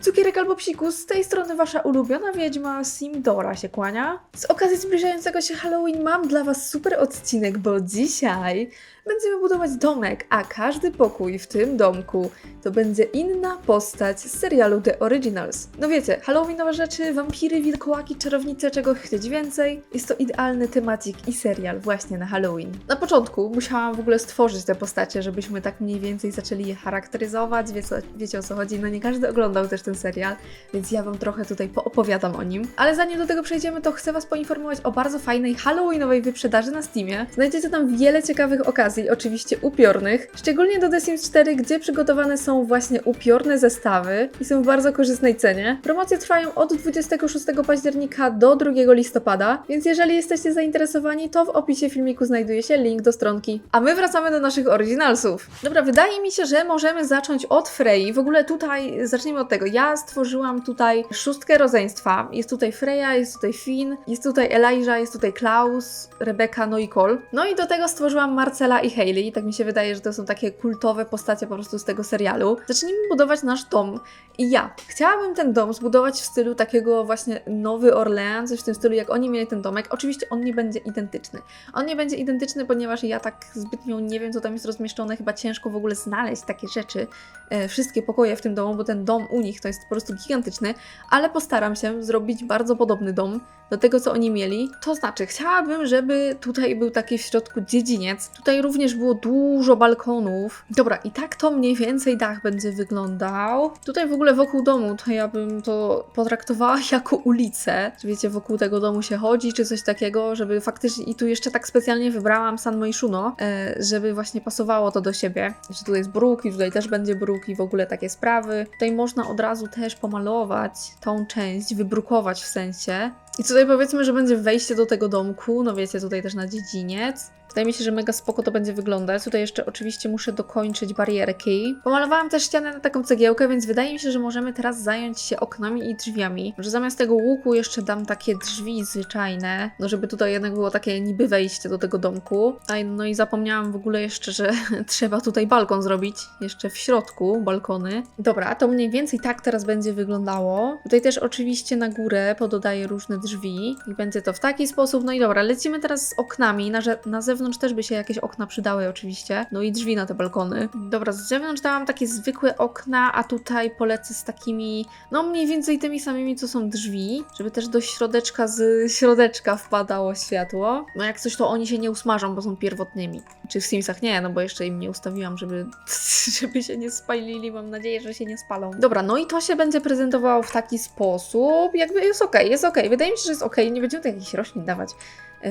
Cukierek albo psikus, z tej strony wasza ulubiona wiedźma Simdora się kłania. Z okazji zbliżającego się Halloween mam dla was super odcinek, bo dzisiaj będziemy budować domek, a każdy pokój w tym domku to będzie inna postać z serialu The Originals. No wiecie, Halloweenowe rzeczy, wampiry, wilkołaki, czarownice, czego chcieć więcej. Jest to idealny temacik i serial właśnie na Halloween. Na początku musiałam w ogóle stworzyć te postacie, żebyśmy tak mniej więcej zaczęli je charakteryzować, wie co, wiecie o co chodzi. No nie każdy oglądał też ten serial, więc ja Wam trochę tutaj poopowiadam o nim. Ale zanim do tego przejdziemy, to chcę Was poinformować o bardzo fajnej Halloweenowej wyprzedaży na Steamie. Znajdziecie tam wiele ciekawych okazji, oczywiście upiornych, szczególnie do The Sims 4, gdzie przygotowane są właśnie upiorne zestawy i są w bardzo korzystnej cenie. Promocje trwają od 26 października do 2 listopada, więc jeżeli jesteście zainteresowani, to w opisie filmiku znajduje się link do stronki. A my wracamy do naszych oryginalsów. Dobra, wydaje mi się, że możemy zacząć od Frey. W ogóle tutaj zacznijmy od tego. Ja stworzyłam tutaj szóstkę rodzeństwa. Jest tutaj Freya, jest tutaj Finn, jest tutaj Elijah, jest tutaj Klaus, Rebeka, no i Cole. No i do tego stworzyłam Marcela i Hayley. Tak mi się wydaje, że to są takie kultowe postacie po prostu z tego serialu. Zacznijmy budować nasz dom. I ja chciałabym ten dom zbudować w stylu takiego właśnie Nowy Orlean, coś w tym stylu, jak oni mieli ten domek. Oczywiście on nie będzie identyczny. On nie będzie identyczny, ponieważ ja tak zbytnio nie wiem, co tam jest rozmieszczone. Chyba ciężko w ogóle znaleźć takie rzeczy, e, wszystkie pokoje w tym domu, bo ten dom u nich to jest po prostu gigantyczny, ale postaram się zrobić bardzo podobny dom do tego, co oni mieli. To znaczy, chciałabym, żeby tutaj był taki w środku dziedziniec. Tutaj również było dużo balkonów. Dobra, i tak to mniej więcej dach będzie wyglądał. Tutaj w ogóle wokół domu, to ja bym to potraktowała jako ulicę. Że wiecie, wokół tego domu się chodzi, czy coś takiego, żeby faktycznie... I tu jeszcze tak specjalnie wybrałam San Moishuno, e, żeby właśnie pasowało to do siebie. Że tutaj jest bruk i tutaj też będzie bruk i w ogóle takie sprawy. Tutaj można od razu też pomalować tą część, wybrukować w sensie. I tutaj powiedzmy, że będzie wejście do tego domku, no wiecie, tutaj też na dziedziniec. Wydaje mi się, że mega spoko to będzie wyglądać. Tutaj jeszcze oczywiście muszę dokończyć barierki. Pomalowałam też ścianę na taką cegiełkę, więc wydaje mi się, że możemy teraz zająć się oknami i drzwiami. Że zamiast tego łuku jeszcze dam takie drzwi zwyczajne, no żeby tutaj jednak było takie niby wejście do tego domku. No i zapomniałam w ogóle jeszcze, że trzeba tutaj balkon zrobić. Jeszcze w środku balkony. Dobra, to mniej więcej tak teraz będzie wyglądało. Tutaj też oczywiście na górę pododaję różne drzwi i będzie to w taki sposób. No i dobra, lecimy teraz z oknami. Na, na zewnątrz też by się jakieś okna przydały oczywiście. No i drzwi na te balkony. Dobra, z zewnątrz dałam takie zwykłe okna, a tutaj polecę z takimi, no mniej więcej tymi samymi, co są drzwi, żeby też do środeczka z środeczka wpadało światło. No jak coś, to oni się nie usmażą, bo są pierwotnymi. Czy w Simsach nie, no bo jeszcze im nie ustawiłam, żeby, żeby się nie spalili. Mam nadzieję, że się nie spalą. Dobra, no i to się będzie prezentowało w taki sposób, jakby jest ok, jest ok. Wydaje mi się, że jest ok. Nie będziemy tu jakichś roślin dawać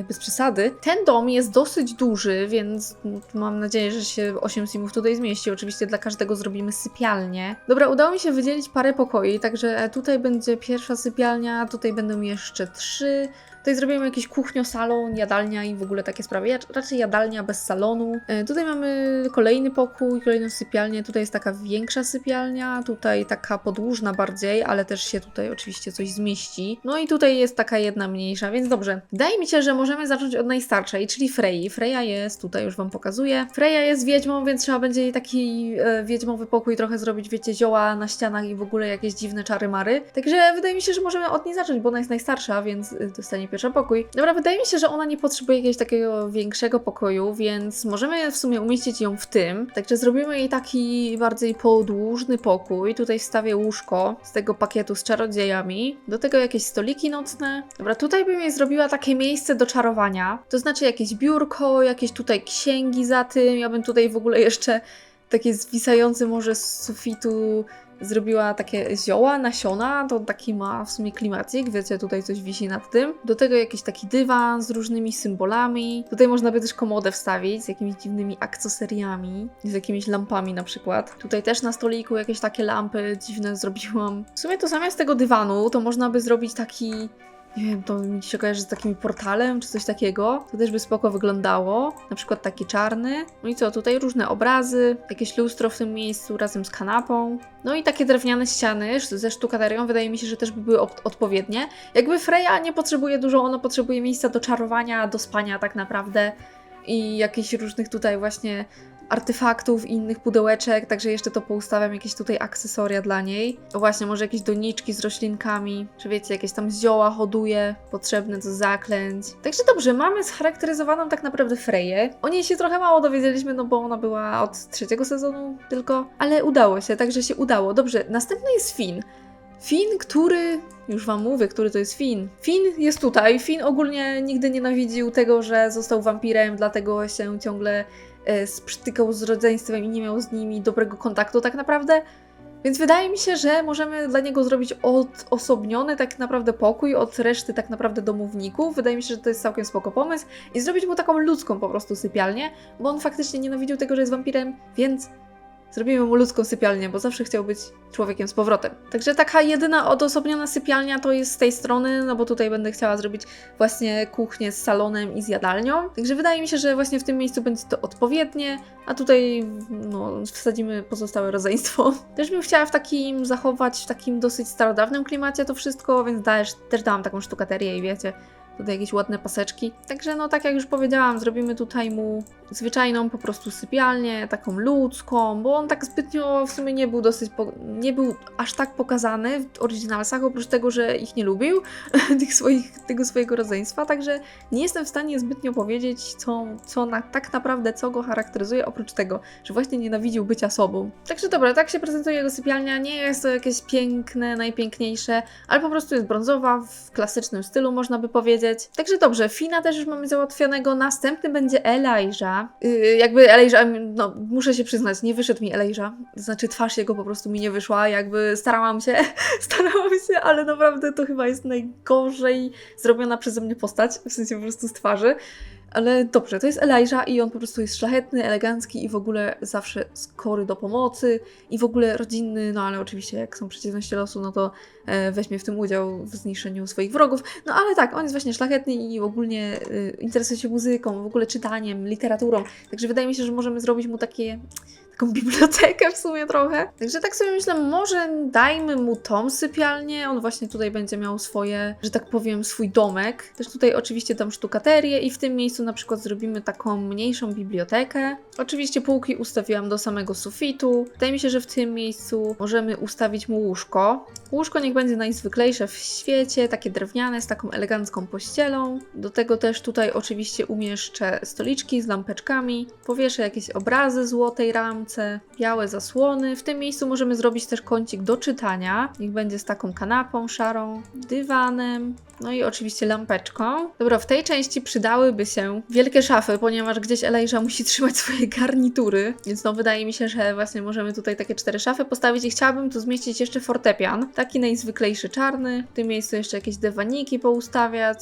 bez przesady. Ten dom jest dosyć duży, więc mam nadzieję, że się 8 simów tutaj zmieści. Oczywiście dla każdego zrobimy sypialnię. Dobra, udało mi się wydzielić parę pokoi, także tutaj będzie pierwsza sypialnia, tutaj będą jeszcze trzy. Tutaj zrobimy jakieś kuchnio, salon, jadalnia i w ogóle takie sprawy. Raczej jadalnia bez salonu. E, Tutaj mamy kolejny pokój, kolejną sypialnię. Tutaj jest taka większa sypialnia, tutaj taka podłużna bardziej, ale też się tutaj oczywiście coś zmieści. No i tutaj jest taka jedna mniejsza, więc dobrze. Wydaje mi się, że możemy zacząć od najstarszej, czyli Frey. Freya jest, tutaj już Wam pokazuję. Freya jest wiedźmą, więc trzeba będzie jej taki e, wiedźmowy pokój trochę zrobić, wiecie, zioła na ścianach i w ogóle jakieś dziwne czary-mary. Także wydaje mi się, że możemy od niej zacząć, bo ona jest najstarsza, więc y, dostanie pierwszy pokój. Dobra, wydaje mi się, że ona nie potrzebuje jakiegoś takiego większego pokoju, więc możemy w sumie umieścić ją w tym. Także zrobimy jej taki bardziej podłużny pokój. Tutaj wstawię łóżko z tego pakietu z czarodziejami. Do tego jakieś stoliki nocne. Dobra, tutaj bym jej zrobiła takie miejsce do czarowania. To znaczy jakieś biurko, jakieś tutaj księgi za tym. Ja bym tutaj w ogóle jeszcze takie zwisające może z sufitu zrobiła takie zioła, nasiona, to taki ma w sumie klimacik, wiecie, tutaj coś wisi nad tym. Do tego jakiś taki dywan z różnymi symbolami. Tutaj można by też komodę wstawić z jakimiś dziwnymi akcesoriami, z jakimiś lampami na przykład. Tutaj też na stoliku jakieś takie lampy dziwne zrobiłam. W sumie to zamiast tego dywanu, to można by zrobić taki nie wiem, to mi się kojarzy z takim portalem czy coś takiego. To też by spoko wyglądało. Na przykład taki czarny. No i co, tutaj różne obrazy, jakieś lustro w tym miejscu razem z kanapą. No i takie drewniane ściany ze sztukaterią, wydaje mi się, że też by były odpowiednie. Jakby Freya nie potrzebuje dużo, ona potrzebuje miejsca do czarowania, do spania tak naprawdę. I jakichś różnych tutaj właśnie artefaktów i innych pudełeczek, także jeszcze to poustawiam, jakieś tutaj akcesoria dla niej. Właśnie, może jakieś doniczki z roślinkami, czy wiecie, jakieś tam zioła hoduje, potrzebne do zaklęć. Także dobrze, mamy scharakteryzowaną tak naprawdę Freję. O niej się trochę mało dowiedzieliśmy, no bo ona była od trzeciego sezonu tylko, ale udało się, także się udało. Dobrze, następny jest Finn. Finn, który. Już wam mówię, który to jest Finn. Finn jest tutaj. Finn ogólnie nigdy nienawidził tego, że został wampirem, dlatego się ciągle sprztykał z rodzeństwem i nie miał z nimi dobrego kontaktu tak naprawdę. Więc wydaje mi się, że możemy dla niego zrobić odosobniony tak naprawdę pokój od reszty tak naprawdę domowników. Wydaje mi się, że to jest całkiem spoko pomysł. I zrobić mu taką ludzką po prostu sypialnię, bo on faktycznie nienawidził tego, że jest wampirem, więc Zrobimy mu ludzką sypialnię, bo zawsze chciał być człowiekiem z powrotem. Także taka jedyna odosobniona sypialnia to jest z tej strony, no bo tutaj będę chciała zrobić właśnie kuchnię z salonem i z jadalnią. Także wydaje mi się, że właśnie w tym miejscu będzie to odpowiednie, a tutaj no, wsadzimy pozostałe rodzeństwo. Też bym chciała w takim zachować, w takim dosyć starodawnym klimacie to wszystko, więc też, też dałam taką sztukaterię i wiecie, tutaj jakieś ładne paseczki. Także no tak jak już powiedziałam, zrobimy tutaj mu zwyczajną po prostu sypialnię, taką ludzką, bo on tak zbytnio w sumie nie był dosyć, nie był aż tak pokazany w oryginalsach, oprócz tego, że ich nie lubił, tych swoich, tego swojego rodzeństwa, także nie jestem w stanie zbytnio powiedzieć, co, co na, tak naprawdę, co go charakteryzuje, oprócz tego, że właśnie nienawidził bycia sobą. Także dobra, tak się prezentuje jego sypialnia, nie jest to jakieś piękne, najpiękniejsze, ale po prostu jest brązowa, w klasycznym stylu można by powiedzieć. Także dobrze, Fina też już mamy załatwionego, następny będzie Elijah, Yy, jakby Elijah, no muszę się przyznać, nie wyszedł mi Elijah. Znaczy twarz jego po prostu mi nie wyszła, jakby starałam się, starałam się, ale naprawdę to chyba jest najgorzej zrobiona przeze mnie postać, w sensie po prostu z twarzy. Ale dobrze, to jest Elijah i on po prostu jest szlachetny, elegancki i w ogóle zawsze skory do pomocy i w ogóle rodzinny, no ale oczywiście jak są przeciwności losu, no to e, weźmie w tym udział w zniszczeniu swoich wrogów. No ale tak, on jest właśnie szlachetny i ogólnie e, interesuje się muzyką, w ogóle czytaniem, literaturą. Także wydaje mi się, że możemy zrobić mu takie taką bibliotekę w sumie trochę. Także tak sobie myślę, może dajmy mu tą sypialnię, on właśnie tutaj będzie miał swoje, że tak powiem, swój domek. Też tutaj oczywiście tam sztukaterię i w tym miejscu na przykład zrobimy taką mniejszą bibliotekę. Oczywiście półki ustawiłam do samego sufitu. Wydaje mi się, że w tym miejscu możemy ustawić mu łóżko. Łóżko niech będzie najzwyklejsze w świecie, takie drewniane z taką elegancką pościelą. Do tego też tutaj oczywiście umieszczę stoliczki z lampeczkami. Powieszę jakieś obrazy złotej białe zasłony. W tym miejscu możemy zrobić też kącik do czytania. Niech będzie z taką kanapą szarą, dywanem, no i oczywiście lampeczką. Dobra, w tej części przydałyby się wielkie szafy, ponieważ gdzieś Elijah musi trzymać swoje garnitury, więc no wydaje mi się, że właśnie możemy tutaj takie cztery szafy postawić i chciałabym tu zmieścić jeszcze fortepian. Taki najzwyklejszy czarny. W tym miejscu jeszcze jakieś dywaniki poustawiać.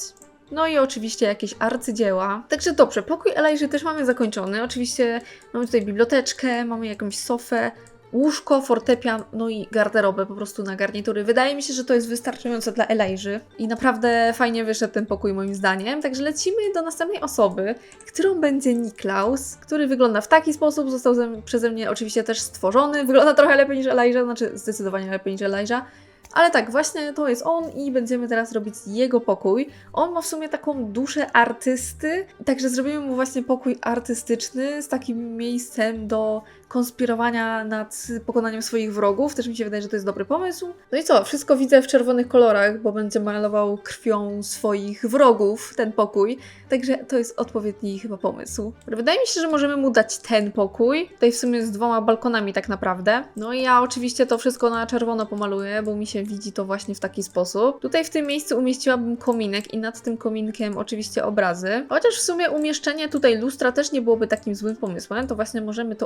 No i oczywiście jakieś arcydzieła. Także dobrze, pokój Elijah też mamy zakończony. Oczywiście mamy tutaj biblioteczkę, mamy jakąś sofę, łóżko, fortepian, no i garderobę po prostu na garnitury. Wydaje mi się, że to jest wystarczające dla Elijah i naprawdę fajnie wyszedł ten pokój moim zdaniem. Także lecimy do następnej osoby, którą będzie Niklaus, który wygląda w taki sposób, został przeze mnie oczywiście też stworzony. Wygląda trochę lepiej niż Elijah, znaczy zdecydowanie lepiej niż Elijah. Ale tak, właśnie to jest on i będziemy teraz robić jego pokój. On ma w sumie taką duszę artysty, także zrobimy mu właśnie pokój artystyczny z takim miejscem do konspirowania nad pokonaniem swoich wrogów. Też mi się wydaje, że to jest dobry pomysł. No i co? Wszystko widzę w czerwonych kolorach, bo będzie malował krwią swoich wrogów ten pokój. Także to jest odpowiedni chyba pomysł. Wydaje mi się, że możemy mu dać ten pokój. Tutaj w sumie z dwoma balkonami tak naprawdę. No i ja oczywiście to wszystko na czerwono pomaluję, bo mi się widzi to właśnie w taki sposób. Tutaj w tym miejscu umieściłabym kominek i nad tym kominkiem oczywiście obrazy. Chociaż w sumie umieszczenie tutaj lustra też nie byłoby takim złym pomysłem, to właśnie możemy to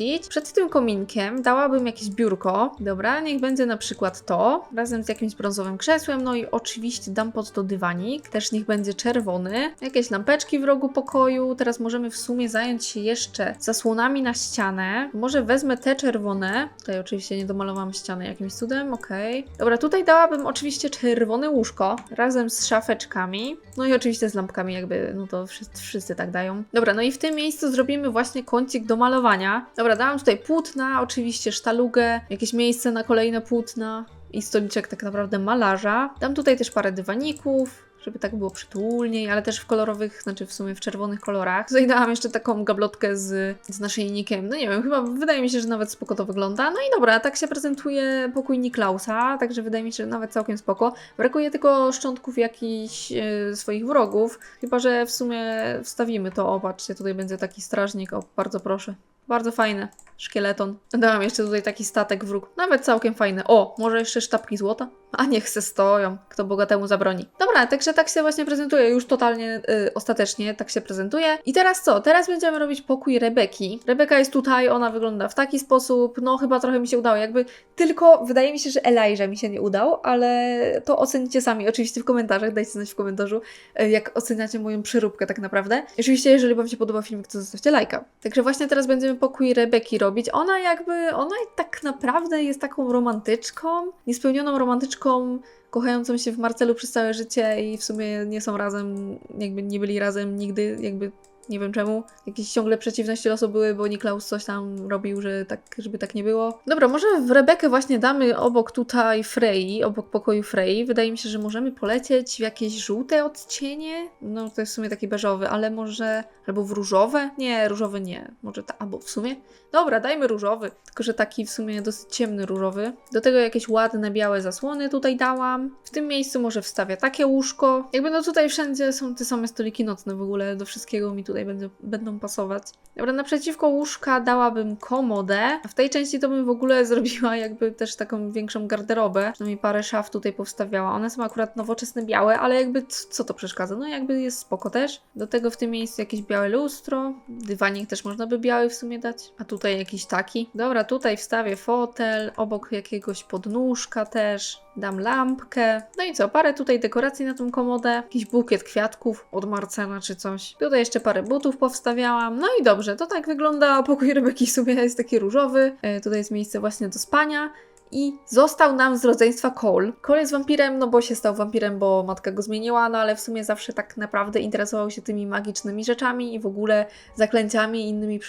umieścić przed tym kominkiem dałabym jakieś biurko. Dobra, niech będzie na przykład to, razem z jakimś brązowym krzesłem. No i oczywiście dam pod to dywanik, też niech będzie czerwony. Jakieś lampeczki w rogu pokoju. Teraz możemy w sumie zająć się jeszcze zasłonami na ścianę. Może wezmę te czerwone. Tutaj oczywiście nie domalowałam ściany jakimś cudem, okej. Okay. Dobra, tutaj dałabym oczywiście czerwone łóżko razem z szafeczkami. No i oczywiście z lampkami jakby, no to wszyscy, wszyscy tak dają. Dobra, no i w tym miejscu zrobimy właśnie kącik do malowania. Dobra, Dobra, dałam tutaj płótna, oczywiście sztalugę, jakieś miejsce na kolejne płótna. i stoliczek tak naprawdę malarza. Dam tutaj też parę dywaników, żeby tak było przytulniej, ale też w kolorowych, znaczy w sumie w czerwonych kolorach. Tutaj dałam jeszcze taką gablotkę z, z naszyjnikiem. No nie wiem, chyba wydaje mi się, że nawet spoko to wygląda. No i dobra, tak się prezentuje pokój Niklausa, także wydaje mi się, że nawet całkiem spoko. Brakuje tylko szczątków jakichś e, swoich wrogów, chyba że w sumie wstawimy to. O, patrzcie, tutaj będzie taki strażnik, o, bardzo proszę. Bardzo fajne. Szkieleton. Dałam jeszcze tutaj taki statek wróg. Nawet całkiem fajny. O, może jeszcze sztabki złota? A niech se stoją. Kto bogatemu zabroni. Dobra, także tak się właśnie prezentuje. Już totalnie y, ostatecznie tak się prezentuje. I teraz co? Teraz będziemy robić pokój Rebeki. Rebeka jest tutaj, ona wygląda w taki sposób. No chyba trochę mi się udało. Jakby tylko wydaje mi się, że Elijah mi się nie udał, ale to ocenicie sami. Oczywiście w komentarzach. Dajcie znać w komentarzu, y, jak oceniacie moją przeróbkę tak naprawdę. Oczywiście, jeżeli Wam się podoba filmik, to zostawcie lajka. Także właśnie teraz będziemy pokój Rebeki robić. Ona jakby, ona tak naprawdę jest taką romantyczką, niespełnioną romantyczką, kochającą się w Marcelu przez całe życie i w sumie nie są razem, jakby nie byli razem nigdy, jakby nie wiem czemu. Jakieś ciągle przeciwności losu były, bo Niklaus coś tam robił, że tak, żeby tak nie było. Dobra, może w Rebekę właśnie damy obok tutaj Frey, obok pokoju Frey. Wydaje mi się, że możemy polecieć w jakieś żółte odcienie. No to jest w sumie taki beżowy, ale może albo w różowe? Nie, różowy nie. Może ta, albo w sumie. Dobra, dajmy różowy. Tylko, że taki w sumie dosyć ciemny różowy. Do tego jakieś ładne białe zasłony tutaj dałam. W tym miejscu może wstawię takie łóżko. Jakby no tutaj wszędzie są te same stoliki nocne w ogóle. Do wszystkiego mi tutaj będą, będą pasować. Dobra, naprzeciwko łóżka dałabym komodę. W tej części to bym w ogóle zrobiła jakby też taką większą garderobę. Przynajmniej parę szaf tutaj powstawiała. One są akurat nowoczesne białe, ale jakby co to przeszkadza? No jakby jest spoko też. Do tego w tym miejscu jakieś białe lustro. Dywanik też można by biały w sumie dać. A tutaj jakiś taki. Dobra, tutaj wstawię fotel. Obok jakiegoś podnóżka też. Dam lampkę. No i co? Parę tutaj dekoracji na tą komodę. Jakiś bukiet kwiatków od Marcena czy coś. Tutaj jeszcze parę butów powstawiałam. No i dobrze, to tak wygląda pokój Rebeki w sumie jest taki różowy. E, tutaj jest miejsce właśnie do spania. I został nam z rodzeństwa Cole. Cole jest wampirem, no bo się stał wampirem, bo matka go zmieniła, no ale w sumie zawsze tak naprawdę interesował się tymi magicznymi rzeczami i w ogóle zaklęciami i innymi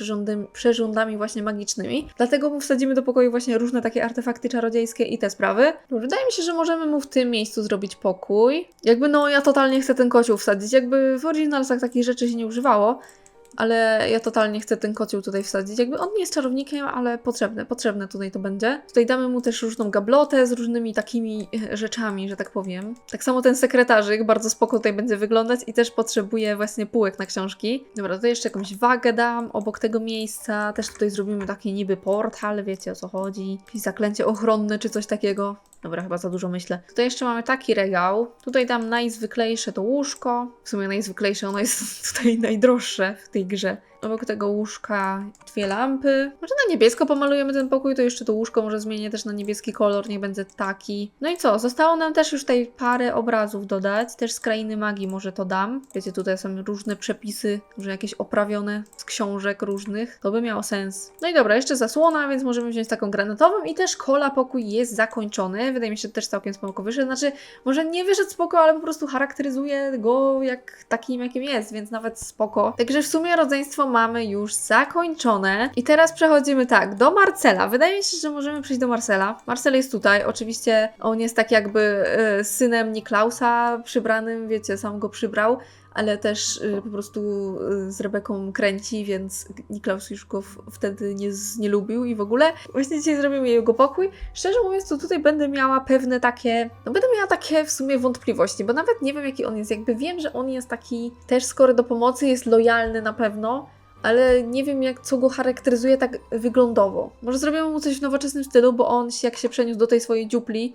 przyrządami właśnie magicznymi. Dlatego mu wsadzimy do pokoju właśnie różne takie artefakty czarodziejskie i te sprawy. No, Wydaje mi się, że możemy mu w tym miejscu zrobić pokój. Jakby no ja totalnie chcę ten kocioł wsadzić, jakby w Originalsach takich rzeczy się nie używało. Ale ja totalnie chcę ten kocioł tutaj wsadzić. Jakby on nie jest czarownikiem, ale potrzebne, potrzebne tutaj to będzie. Tutaj damy mu też różną gablotę z różnymi takimi e, rzeczami, że tak powiem. Tak samo ten sekretarzyk bardzo spoko tutaj będzie wyglądać i też potrzebuje właśnie półek na książki. Dobra, tutaj jeszcze jakąś wagę dam obok tego miejsca. Też tutaj zrobimy taki niby portal, wiecie o co chodzi. Jakieś zaklęcie ochronne czy coś takiego. Dobra, chyba za dużo myślę. Tutaj jeszcze mamy taki regał. Tutaj dam najzwyklejsze to łóżko. W sumie najzwyklejsze, ono jest tutaj najdroższe w tej grze. Obok tego łóżka dwie lampy. Może na niebiesko pomalujemy ten pokój, to jeszcze to łóżko może zmienię też na niebieski kolor, niech będzie taki. No i co? Zostało nam też już tutaj parę obrazów dodać. Też z krainy magii może to dam. Wiecie, tutaj są różne przepisy, może jakieś oprawione z książek różnych. To by miało sens. No i dobra, jeszcze zasłona, więc możemy wziąć taką granatową i też kola pokój jest zakończony. Wydaje mi się, że też całkiem spoko wyszedł. Znaczy, może nie wyszedł spoko, ale po prostu charakteryzuje go jak takim, jakim jest, więc nawet spoko. Także w sumie rodzeństwo mamy już zakończone. I teraz przechodzimy tak, do Marcela. Wydaje mi się, że możemy przejść do Marcela. Marcel jest tutaj, oczywiście on jest tak jakby e, synem Niklausa przybranym, wiecie, sam go przybrał. Ale też y, po prostu y, z Rebeką kręci, więc Niklaus już go wtedy nie, nie lubił i w ogóle. Właśnie dzisiaj zrobimy jego pokój. Szczerze mówiąc, to tutaj będę miała pewne takie, no będę miała takie w sumie wątpliwości, bo nawet nie wiem jaki on jest. Jakby wiem, że on jest taki też skory do pomocy, jest lojalny na pewno, ale nie wiem jak co go charakteryzuje tak wyglądowo. Może zrobimy mu coś w nowoczesnym stylu, bo on jak się przeniósł do tej swojej dziupli,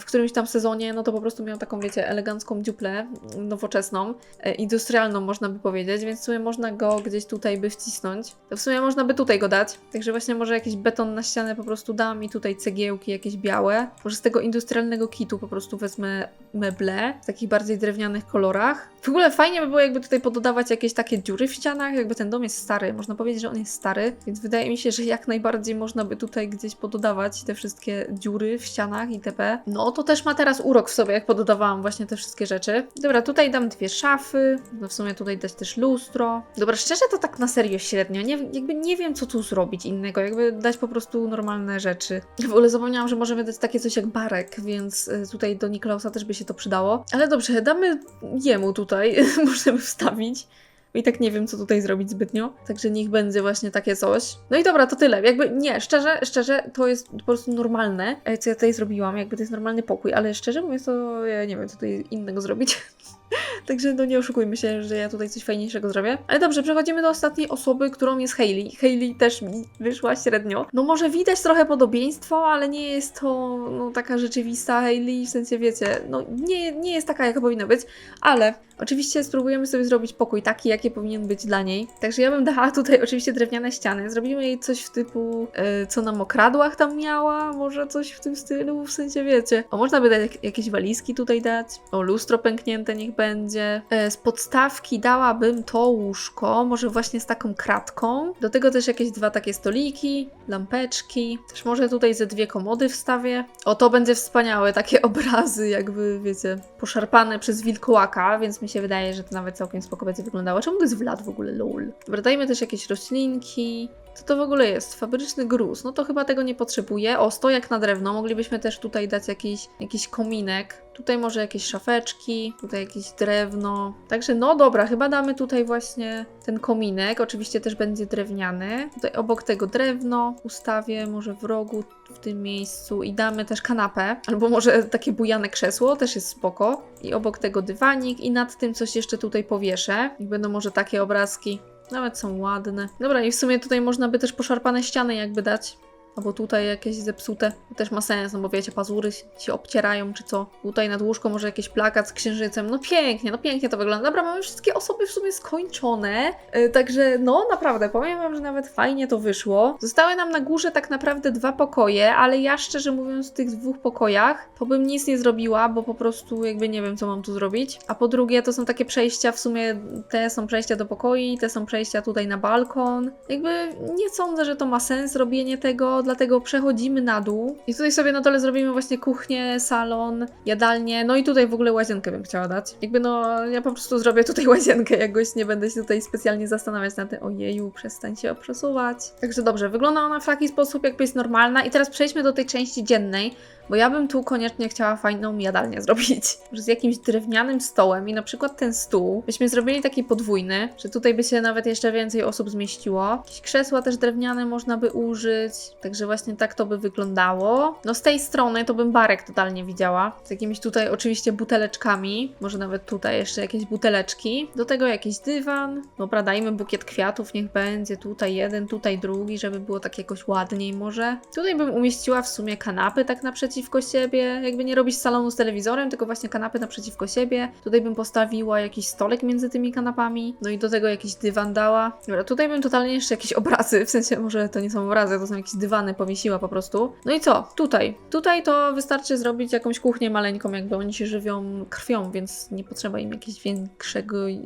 w którymś tam sezonie, no to po prostu miał taką, wiecie, elegancką dziuplę, nowoczesną, e, industrialną można by powiedzieć, więc w sumie można go gdzieś tutaj by wcisnąć. To w sumie można by tutaj go dać, także właśnie może jakiś beton na ścianę po prostu dam i tutaj cegiełki jakieś białe. Może z tego industrialnego kitu po prostu wezmę meble w takich bardziej drewnianych kolorach. W ogóle fajnie by było jakby tutaj pododawać jakieś takie dziury w ścianach, jakby ten dom jest stary, można powiedzieć, że on jest stary, więc wydaje mi się, że jak najbardziej można by tutaj gdzieś pododawać te wszystkie dziury w ścianach itp. No, to też ma teraz urok w sobie, jak poddawałam właśnie te wszystkie rzeczy. Dobra, tutaj dam dwie szafy, no w sumie tutaj dać też lustro. Dobra, szczerze to tak na serio średnio, nie, jakby nie wiem co tu zrobić innego, jakby dać po prostu normalne rzeczy. W ogóle zapomniałam, że możemy dać takie coś jak barek, więc y, tutaj do Niklausa też by się to przydało. Ale dobrze, damy jemu tutaj, możemy wstawić. I tak nie wiem, co tutaj zrobić zbytnio. Także niech będzie właśnie takie coś. No i dobra, to tyle. Jakby nie, szczerze, szczerze, to jest po prostu normalne, e, co ja tutaj zrobiłam. Jakby to jest normalny pokój, ale szczerze mówiąc, to ja nie wiem, co tutaj innego zrobić. Także no nie oszukujmy się, że ja tutaj coś fajniejszego zrobię. Ale dobrze, przechodzimy do ostatniej osoby, którą jest Hailey. Hailey też mi wyszła średnio. No może widać trochę podobieństwo, ale nie jest to no, taka rzeczywista Hailey, w sensie wiecie, no nie, nie jest taka, jaka powinna być, ale oczywiście spróbujemy sobie zrobić pokój taki, jaki powinien być dla niej. Także ja bym dała tutaj oczywiście drewniane ściany. Zrobimy jej coś w typu, e, co na mokradłach tam miała, może coś w tym stylu, w sensie wiecie. O, można by dać jak, jakieś walizki tutaj dać. O, lustro pęknięte niech będzie. E, z podstawki dałabym to łóżko, może właśnie z taką kratką. Do tego też jakieś dwa takie stoliki, lampeczki. Też może tutaj ze dwie komody wstawię. O, to będzie wspaniałe, takie obrazy jakby, wiecie, poszarpane przez wilkołaka, więc mi się wydaje, że to nawet całkiem spoko będzie wyglądało. Czemu to jest w lat w ogóle, lol? Dobra, dajmy też jakieś roślinki. Co to w ogóle jest? Fabryczny gruz. No to chyba tego nie potrzebuję. O, stojak na drewno. Moglibyśmy też tutaj dać jakiś, jakiś kominek. Tutaj może jakieś szafeczki, tutaj jakieś drewno. Także no dobra, chyba damy tutaj właśnie ten kominek. Oczywiście też będzie drewniany. Tutaj obok tego drewno ustawię, może w rogu w tym miejscu i damy też kanapę. Albo może takie bujane krzesło, też jest spoko. I obok tego dywanik i nad tym coś jeszcze tutaj powieszę. I będą może takie obrazki. Nawet są ładne. Dobra, i w sumie tutaj można by też poszarpane ściany jakby dać. Albo tutaj jakieś zepsute. Też ma sens, no bo wiecie, pazury się- się obcierają czy co. Tutaj nad łóżko może jakiś plakat z księżycem. No pięknie, no pięknie to wygląda. Dobra, mamy wszystkie osoby w sumie skończone. Yy, także no naprawdę, powiem wam, że nawet fajnie to wyszło. Zostały nam na górze tak naprawdę dwa pokoje, ale ja szczerze mówiąc w tych dwóch pokojach to bym nic nie zrobiła, bo po prostu jakby nie wiem co mam tu zrobić. A po drugie to są takie przejścia, w sumie te są przejścia do pokoi, te są przejścia tutaj na balkon. Jakby nie sądzę, że to ma sens robienie tego, dlatego przechodzimy na dół. I tutaj sobie na dole zrobimy właśnie kuchnię, salon, jadalnię, no i tutaj w ogóle łazienkę bym chciała dać. Jakby no, ja po prostu zrobię tutaj łazienkę jakoś, nie będę się tutaj specjalnie zastanawiać na tym, ojeju, przestań się przesuwać. Także dobrze, wygląda ona w taki sposób, jakby jest normalna. I teraz przejdźmy do tej części dziennej, bo ja bym tu koniecznie chciała fajną jadalnię zrobić. Z jakimś drewnianym stołem i na przykład ten stół byśmy zrobili taki podwójny, że tutaj by się nawet jeszcze więcej osób zmieściło. Jakieś krzesła też drewniane można by użyć, także właśnie tak to by wyglądało. No z tej strony to bym barek totalnie widziała. Z jakimiś tutaj oczywiście buteleczkami, może nawet tutaj jeszcze jakieś buteleczki. Do tego jakiś dywan. Dobra, dajmy bukiet kwiatów, niech będzie tutaj jeden, tutaj drugi, żeby było tak jakoś ładniej może. Tutaj bym umieściła w sumie kanapy tak naprzeciwko siebie, jakby nie robić salonu z telewizorem, tylko właśnie kanapy naprzeciwko siebie. Tutaj bym postawiła jakiś stolek między tymi kanapami, no i do tego jakiś dywan dała. Dobra, tutaj bym totalnie jeszcze jakieś obrazy, w sensie może to nie są obrazy, to są jakieś dywany powiesiła po prostu. No i co? Tutaj. Tutaj to wystarczy zrobić jakąś kuchnię maleńką, jakby oni się żywią krwią, więc nie potrzeba im jakiejś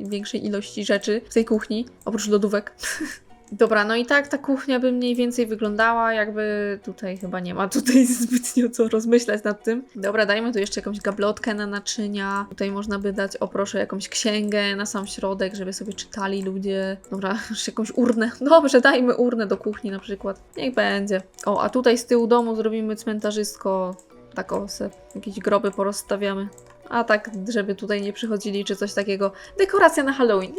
większej ilości rzeczy w tej kuchni, oprócz lodówek. Dobra, no i tak ta kuchnia by mniej więcej wyglądała, jakby tutaj chyba nie ma tutaj zbytnio co rozmyślać nad tym. Dobra, dajmy tu jeszcze jakąś gablotkę na naczynia. Tutaj można by dać, o proszę, jakąś księgę na sam środek, żeby sobie czytali ludzie. Dobra, jeszcze jakąś urnę. Dobrze, dajmy urnę do kuchni na przykład. Niech będzie. O, a tutaj z tyłu domu zrobimy cmentarzysko. Tak o, se jakieś groby porozstawiamy. A tak, żeby tutaj nie przychodzili czy coś takiego. Dekoracja na Halloween.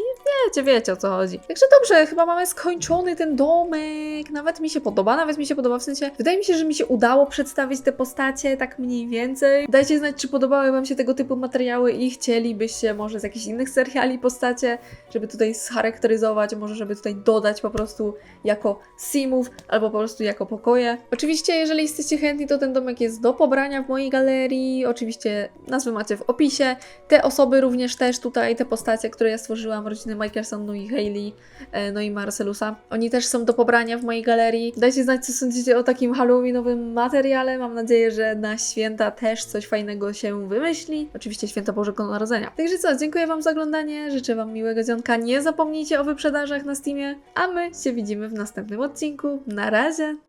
Wiecie, wiecie o co chodzi. Także dobrze, chyba mamy skończony ten domek. Nawet mi się podoba, nawet mi się podoba w sensie. Wydaje mi się, że mi się udało przedstawić te postacie tak mniej więcej. Dajcie znać, czy podobały Wam się tego typu materiały i chcielibyście może z jakichś innych seriali postacie, żeby tutaj scharakteryzować, może żeby tutaj dodać po prostu jako simów albo po prostu jako pokoje. Oczywiście, jeżeli jesteście chętni, to ten domek jest do pobrania w mojej galerii. Oczywiście nazwy macie w opisie. Te osoby również też tutaj, te postacie, które ja stworzyłam, rodziny Michaelsonu i Hayley, e, no i Marcelusa. Oni też są do pobrania w mojej galerii. Dajcie znać, co sądzicie o takim Halloweenowym materiale. Mam nadzieję, że na święta też coś fajnego się wymyśli. Oczywiście święta Bożego Narodzenia. Także co, dziękuję Wam za oglądanie, życzę Wam miłego dzionka. Nie zapomnijcie o wyprzedażach na Steamie, a my się widzimy w następnym odcinku. Na razie!